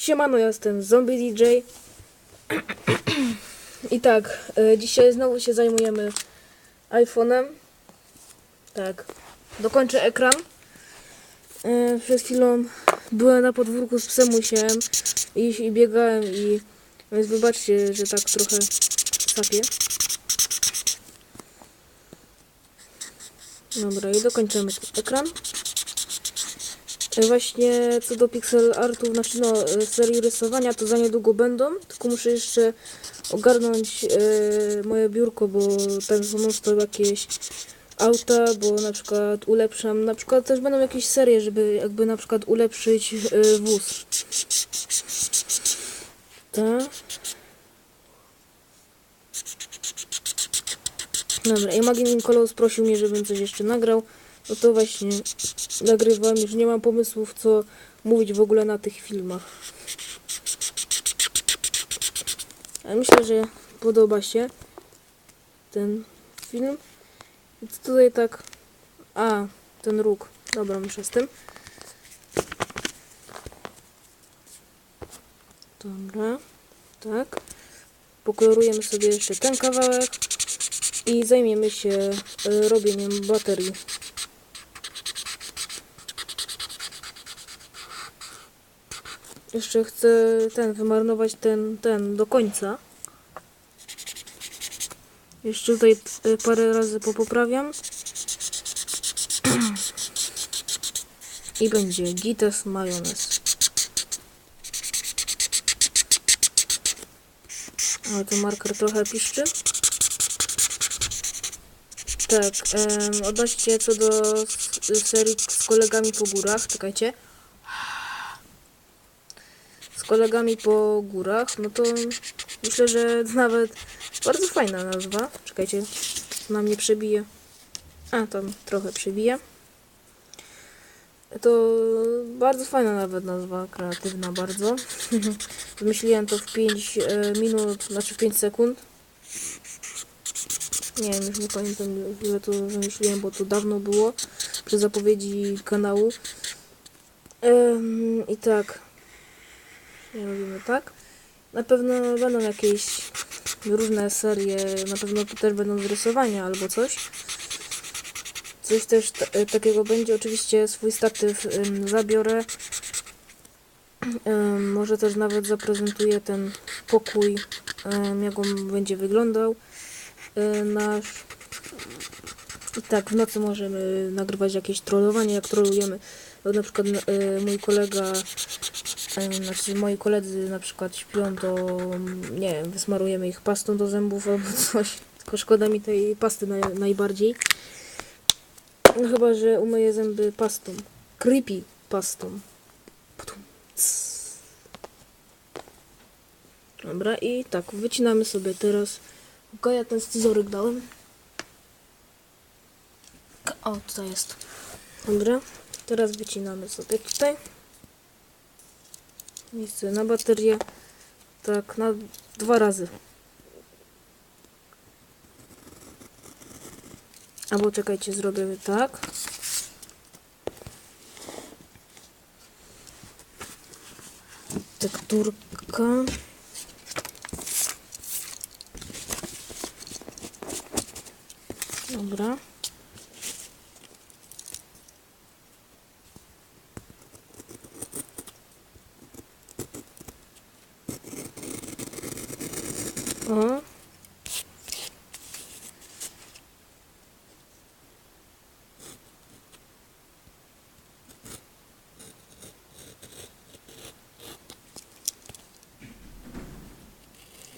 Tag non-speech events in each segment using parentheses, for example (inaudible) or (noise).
Siemano, ja jestem Zombie DJ. I tak, e, dzisiaj znowu się zajmujemy iPhone'em. Tak, dokończę ekran. E, Przed chwilą byłem na podwórku z psem, musiałem iść i biegałem i więc wybaczcie, że tak trochę sapię. Dobra, i dokończymy ekran. E, Właśnie co do pixel artów, znaczy no e, serii rysowania, to za niedługo będą, tylko muszę jeszcze ogarnąć e, moje biurko, bo tam są stop jakieś auta, bo na przykład ulepszam, na przykład też będą jakieś serie, żeby jakby na przykład ulepszyć e, wóz. Tak. Dobra, Imagine Nicolas prosił mnie, żebym coś jeszcze nagrał. No to właśnie nagrywam, już nie mam pomysłów, co mówić w ogóle na tych filmach. Ale myślę, że podoba się ten film. I tutaj tak... A, ten róg. Dobra, muszę z tym. Dobra, tak. Pokolorujemy sobie jeszcze ten kawałek i zajmiemy się e, robieniem baterii. Jeszcze chcę ten wymarnować ten, ten do końca. Jeszcze tutaj e, parę razy popoprawiam. (clears throat) I będzie gites majonez. Ale to marker trochę piszczy. Tak, em, co do serii z kolegami po górach, czekajcie. Kolegami po górach, no to myślę, że nawet bardzo fajna nazwa. Czekajcie, na mnie przebije. A, tam trochę przebije. To bardzo fajna nawet nazwa, kreatywna bardzo. (laughs) Wymyśliłem to w 5 minut, znaczy 5 sekund. Nie wiem, już nie pamiętam ile to wymyśliłem, bo to dawno było przy zapowiedzi kanału. I tak. Robimy tak. Na pewno będą jakieś różne serie, na pewno też będą rysowania albo coś. Coś też e, takiego będzie. Oczywiście swój statyw em, zabiorę. Em, może też nawet zaprezentuję ten pokój, em, jak on będzie wyglądał e, nasz. I tak, w nocy możemy nagrywać jakieś trollowanie, jak trollujemy. Na przykład e, mój kolega, znaczy moi koledzy na przykład śpią, to mm, nie wiem, wysmarujemy ich pastą do zębów albo (laughs) coś. Tylko szkoda mi tej pasty naj, najbardziej. No chyba, że umyję zęby pastą. Creepy pastą. Dobra, i tak, wycinamy sobie teraz. Okej, ja ten scyzoryk dałem. O, tutaj jest. Dobra, teraz wycinamy sobie tutaj. Miejsce na baterię. Tak, na dwa razy. Albo czekajcie, zrobimy tak. Tekturka. Dobra. O.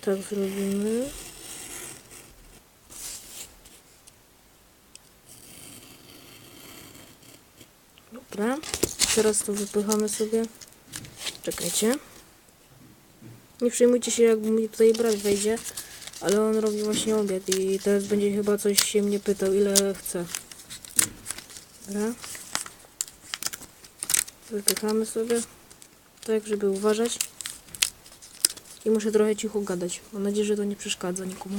Tak zrobimy. Dobra. Teraz to wypychamy sobie. Czekajcie. Nie przejmujcie się, jak mi tutaj brat wejdzie, ale on robi właśnie obiad i teraz będzie chyba coś się mnie pytał, ile chce. Dobra. Wypychamy sobie. Tak, żeby uważać. I muszę trochę cicho gadać. Mam nadzieję, że to nie przeszkadza nikomu.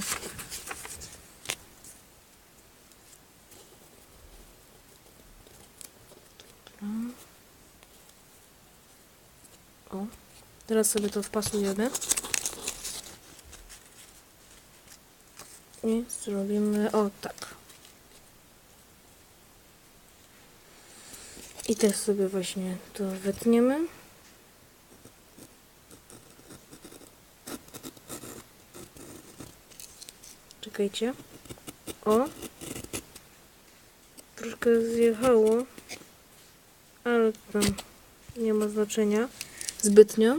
Dobra. O. Teraz sobie to wpasujemy. I zrobimy o tak. I też sobie właśnie to wytniemy. Czekajcie. O. Troszkę zjechało. Ale tam nie ma znaczenia. Zbytnio.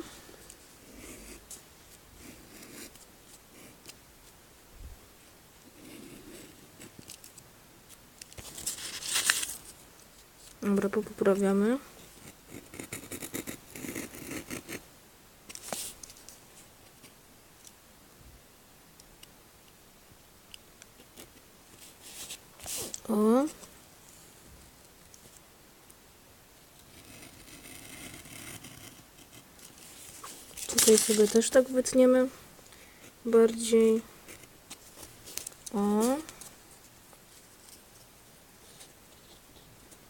Dobra, poprawiamy. O. Tutaj sobie też tak wytniemy. Bardziej. O.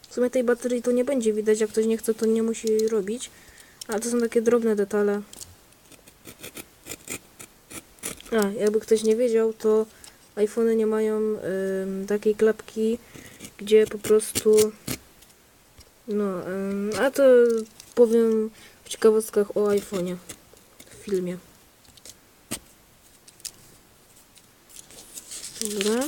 W sumie tej baterii to nie będzie widać, jak ktoś nie chce, to nie musi robić. Ale to są takie drobne detale. A, jakby ktoś nie wiedział, to iPhony nie mają ym, takiej klapki, gdzie po prostu no, ym, a to powiem w ciekawostkach o iPhone'ie w filmie. Dobra.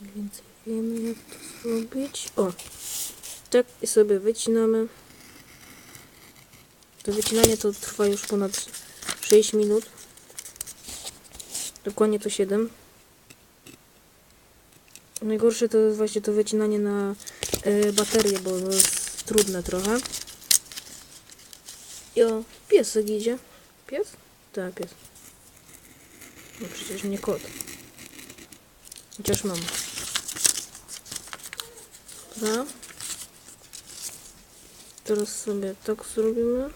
Mniej Więcej wiemy jak to zrobić. O! Tak i sobie wycinamy. To wycinanie to trwa już ponad 6 minut. Dokładnie to 7. Najgorsze to jest właśnie to wycinanie na y, baterię, bo to jest trudne trochę. I o, piesek idzie. Pies? Tak, pies. No przecież nie kot. Chociaż mam. Dobra. Teraz sobie tak zrobimy.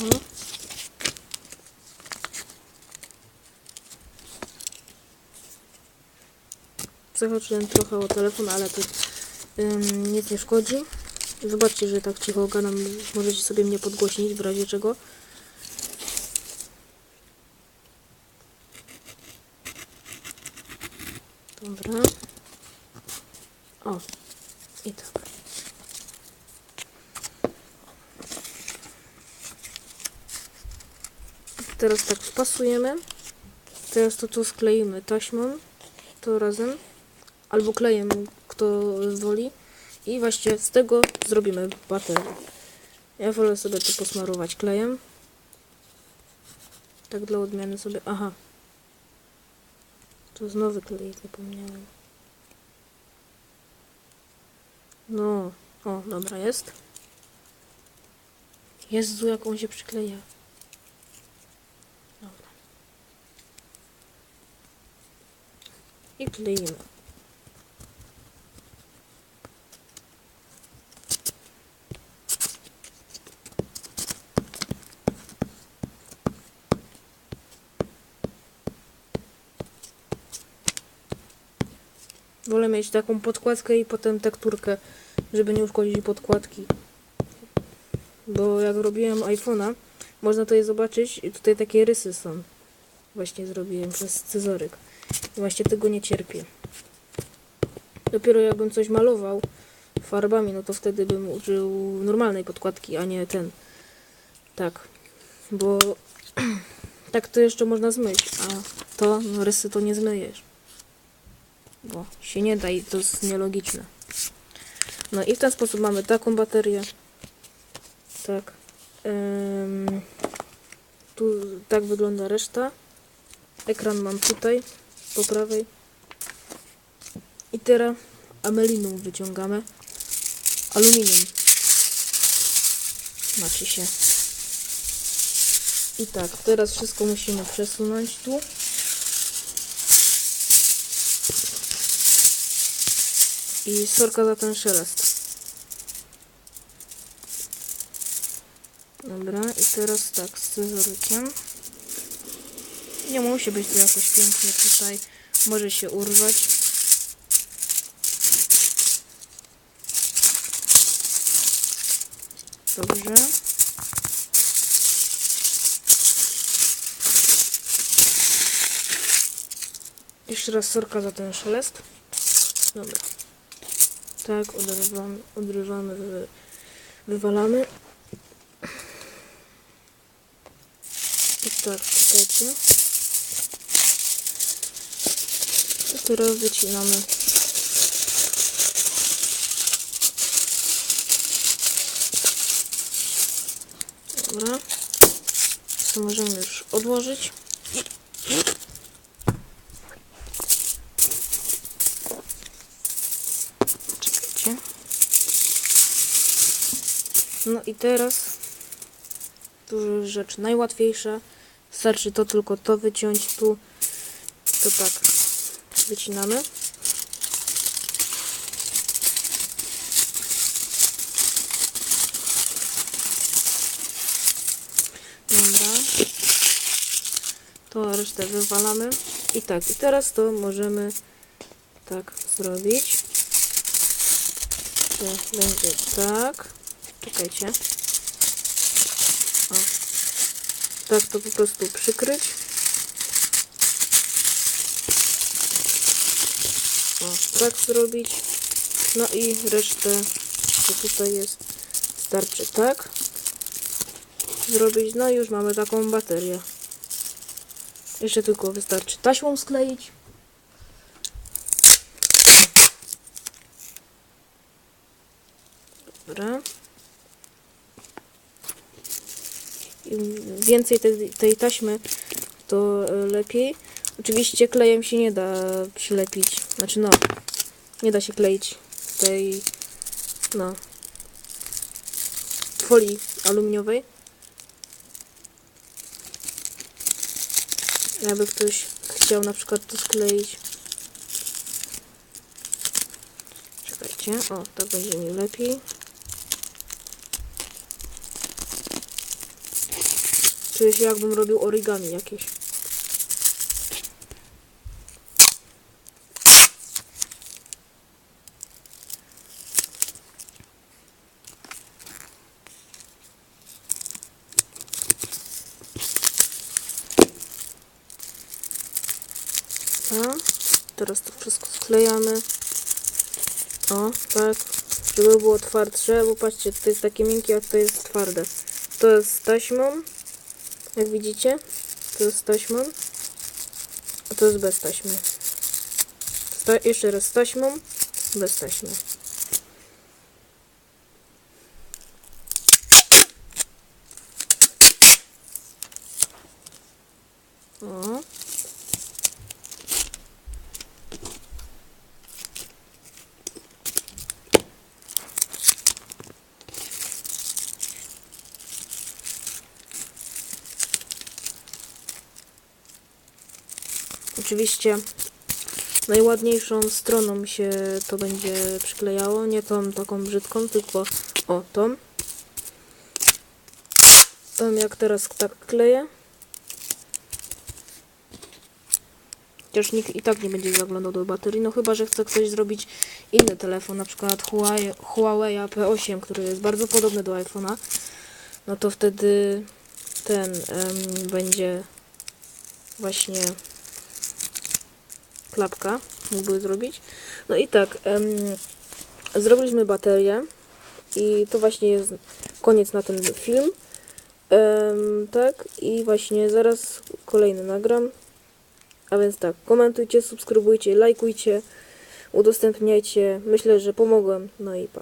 O. Zahaczyłem trochę o telefon, ale to ym, nic nie szkodzi. Zobaczcie, że tak cicho gadam. Możecie sobie mnie podgłośnić w razie czego. Dobra. O. I tak. Wpasujemy. Teraz to tu skleimy taśmą. To razem. Albo klejem, kto woli. I właśnie z tego zrobimy baterię. Ja wolę sobie to posmarować klejem. Tak dla odmiany sobie... Aha. To znowu klej, zapomniałem. No, o, dobra, jest. Jezu, jak on się przykleja. I kleimy. Wolę mieć taką podkładkę i potem tekturkę, żeby nie uszkodzić podkładki. Bo jak robiłem iPhone'a, można tutaj zobaczyć i tutaj takie rysy są. Właśnie zrobiłem przez scyzoryk. Właśnie tego nie cierpię. Dopiero jakbym coś malował farbami, no to wtedy bym użył normalnej podkładki, a nie ten. Tak. Bo (clears throat) tak to jeszcze można zmyć, a to, no rysy to nie zmyjesz bo się nie da i to jest nielogiczne. No i w ten sposób mamy taką baterię. Tak. Ym, tu tak wygląda reszta. Ekran mam tutaj, po prawej. I teraz amelinum wyciągamy. Aluminium. Znaczy się. I tak, teraz wszystko musimy przesunąć tu. I sorka za ten szelest. Dobra, i teraz tak, z scyzorykiem. Nie musi być tu jakoś pięknie tutaj. Może się urwać. Dobrze. Jeszcze raz sorka za ten szelest. Dobra. Tak, odrywamy, odrywamy wy, wywalamy. I tak, czekajcie. Teraz wycinamy. Dobra. To możemy już odłożyć. Czekajcie. No i teraz tu rzecz najłatwiejsza. Wystarczy to tylko to wyciąć tu. Wycinamy. Dobra. To resztę wywalamy. I tak, i teraz to możemy tak zrobić. To będzie tak. Czekajcie. O. Tak to po prostu przykryć. O, tak zrobić. No i resztę, co tutaj jest, starczy tak zrobić. No i już mamy taką baterię. Jeszcze tylko wystarczy taśmą skleić. Dobra. Im więcej tej, taśmy, to e, lepiej. Oczywiście klejem się nie da przylepić. Znaczy no, nie da się kleić tej, no, folii aluminiowej. Jakby ktoś chciał na przykład to skleić. Czekajcie, o, tak będzie mi lepiej. Czuję się jakbym robił origami jakieś. A, teraz to wszystko sklejamy. O, tak. Żeby było twardsze, bo patrzcie, to jest takie miękkie, a to jest twarde. To jest taśmą. Jak widzicie, to jest taśmą. A to jest bez taśmy. Sta jeszcze raz taśmą, bez taśmy. O. Oczywiście najładniejszą stroną się to będzie przyklejało, nie tą taką brzydką, tylko o tą. Tą jak teraz tak kleję. Chociaż nikt i tak nie będzie zaglądał do baterii, no chyba, że chce ktoś zrobić inny telefon, na przykład Huawei, Huawei P8, który jest bardzo podobny do iPhone'a, no to wtedy ten będzie właśnie klapka mógłby zrobić. No i tak, em, zrobiliśmy baterię i to właśnie jest koniec na ten film. Em, tak, i właśnie zaraz kolejny nagram. A więc tak, komentujcie, subskrybujcie, lajkujcie, udostępniajcie. Myślę, że pomogłem. No i pa.